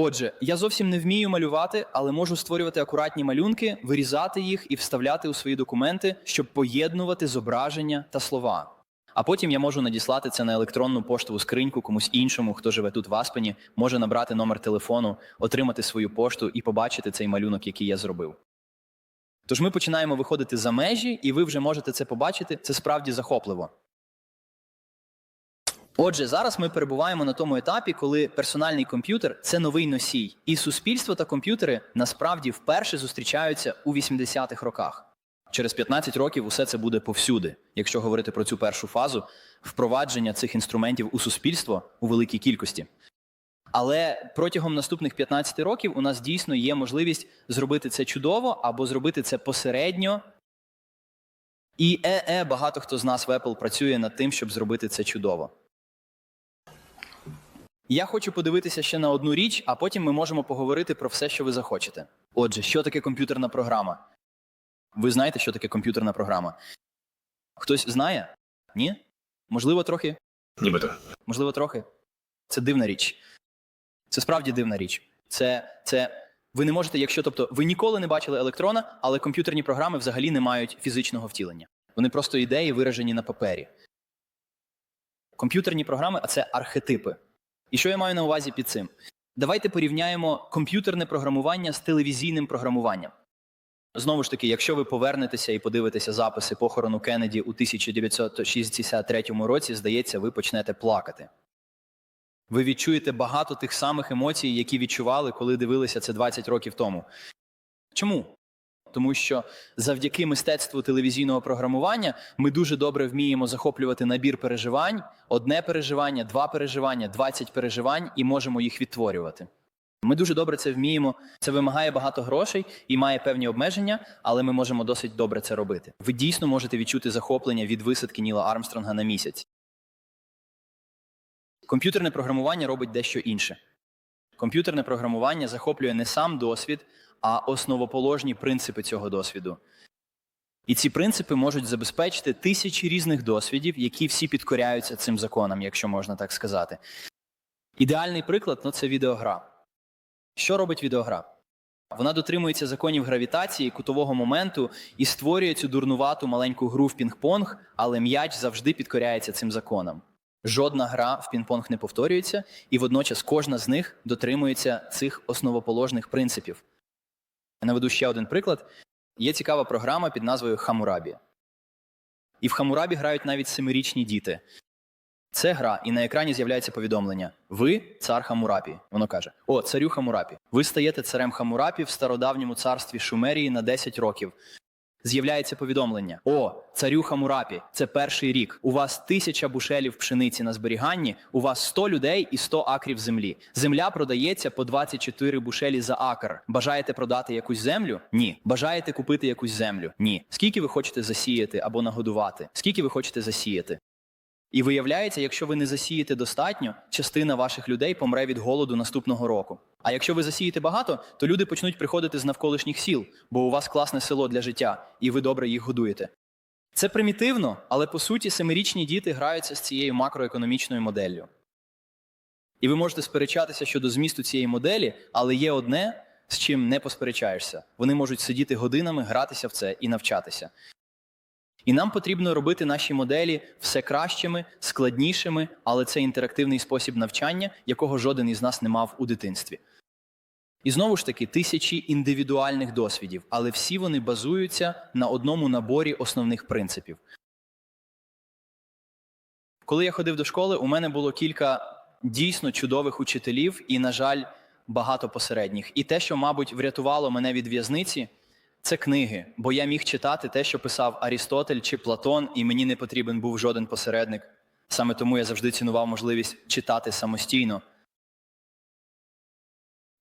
Отже, я зовсім не вмію малювати, але можу створювати акуратні малюнки, вирізати їх і вставляти у свої документи, щоб поєднувати зображення та слова. А потім я можу надіслати це на електронну поштову скриньку комусь іншому, хто живе тут в Аспені, може набрати номер телефону, отримати свою пошту і побачити цей малюнок, який я зробив. Тож ми починаємо виходити за межі, і ви вже можете це побачити. Це справді захопливо. Отже, зараз ми перебуваємо на тому етапі, коли персональний комп'ютер це новий носій, і суспільство та комп'ютери насправді вперше зустрічаються у 80-х роках. Через 15 років усе це буде повсюди, якщо говорити про цю першу фазу впровадження цих інструментів у суспільство у великій кількості. Але протягом наступних 15 років у нас дійсно є можливість зробити це чудово або зробити це посередньо. І е-е, багато хто з нас в Apple працює над тим, щоб зробити це чудово. Я хочу подивитися ще на одну річ, а потім ми можемо поговорити про все, що ви захочете. Отже, що таке комп'ютерна програма? Ви знаєте, що таке комп'ютерна програма? Хтось знає? Ні? Можливо, трохи? Нібито. Можливо, трохи. Це дивна річ. Це справді дивна річ. Це, це ви не можете, якщо тобто ви ніколи не бачили електрона, але комп'ютерні програми взагалі не мають фізичного втілення. Вони просто ідеї виражені на папері. Комп'ютерні програми а це архетипи. І що я маю на увазі під цим? Давайте порівняємо комп'ютерне програмування з телевізійним програмуванням. Знову ж таки, якщо ви повернетеся і подивитеся записи похорону Кеннеді у 1963 році, здається, ви почнете плакати. Ви відчуєте багато тих самих емоцій, які відчували, коли дивилися це 20 років тому. Чому? Тому що завдяки мистецтву телевізійного програмування ми дуже добре вміємо захоплювати набір переживань, одне переживання, два переживання, 20 переживань і можемо їх відтворювати. Ми дуже добре це вміємо. Це вимагає багато грошей і має певні обмеження, але ми можемо досить добре це робити. Ви дійсно можете відчути захоплення від висадки Ніла Армстронга на місяць. Комп'ютерне програмування робить дещо інше. Комп'ютерне програмування захоплює не сам досвід, а основоположні принципи цього досвіду. І ці принципи можуть забезпечити тисячі різних досвідів, які всі підкоряються цим законам, якщо можна так сказати. Ідеальний приклад ну, це відеогра. Що робить відеогра? Вона дотримується законів гравітації, кутового моменту і створює цю дурнувату маленьку гру в пінг-понг, але м'яч завжди підкоряється цим законам. Жодна гра в пінг-понг не повторюється, і водночас кожна з них дотримується цих основоположних принципів. Я наведу ще один приклад. Є цікава програма під назвою Хамурабі. І в Хамурабі грають навіть семирічні діти. Це гра, і на екрані з'являється повідомлення: Ви цар Хамурапі. Воно каже: О, царю Хамурапі. Ви стаєте царем Хамурапі в стародавньому царстві Шумерії на 10 років. З'являється повідомлення: О, царю Хамурапі, це перший рік. У вас тисяча бушелів пшениці на зберіганні, у вас 100 людей і 100 акрів землі. Земля продається по 24 бушелі за акр. Бажаєте продати якусь землю? Ні. Бажаєте купити якусь землю? Ні. Скільки ви хочете засіяти або нагодувати? Скільки ви хочете засіяти? І виявляється, якщо ви не засієте достатньо, частина ваших людей помре від голоду наступного року. А якщо ви засієте багато, то люди почнуть приходити з навколишніх сіл, бо у вас класне село для життя, і ви добре їх годуєте. Це примітивно, але по суті семирічні діти граються з цією макроекономічною моделлю. І ви можете сперечатися щодо змісту цієї моделі, але є одне, з чим не посперечаєшся. Вони можуть сидіти годинами, гратися в це і навчатися. І нам потрібно робити наші моделі все кращими, складнішими, але це інтерактивний спосіб навчання, якого жоден із нас не мав у дитинстві. І знову ж таки, тисячі індивідуальних досвідів, але всі вони базуються на одному наборі основних принципів. Коли я ходив до школи, у мене було кілька дійсно чудових учителів і, на жаль, багато посередніх. І те, що, мабуть, врятувало мене від в'язниці, це книги, бо я міг читати те, що писав Арістотель чи Платон, і мені не потрібен був жоден посередник. Саме тому я завжди цінував можливість читати самостійно.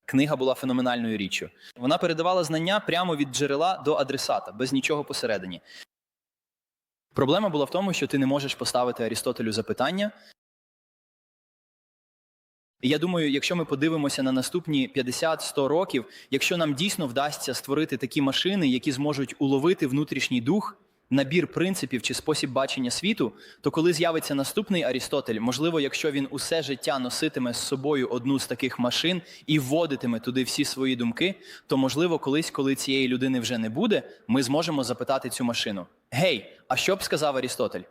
Книга була феноменальною річчю. Вона передавала знання прямо від джерела до адресата, без нічого посередині. Проблема була в тому, що ти не можеш поставити Арістотелю запитання. І я думаю, якщо ми подивимося на наступні 50-100 років, якщо нам дійсно вдасться створити такі машини, які зможуть уловити внутрішній дух, набір принципів чи спосіб бачення світу, то коли з'явиться наступний Арістотель, можливо, якщо він усе життя носитиме з собою одну з таких машин і вводитиме туди всі свої думки, то можливо, колись, коли цієї людини вже не буде, ми зможемо запитати цю машину: Гей, а що б сказав Арістотель?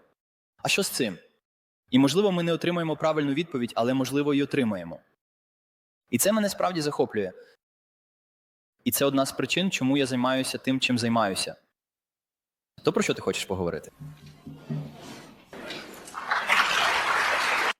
А що з цим? І можливо, ми не отримаємо правильну відповідь, але можливо і отримаємо. І це мене справді захоплює. І це одна з причин, чому я займаюся тим, чим займаюся. То про що ти хочеш поговорити?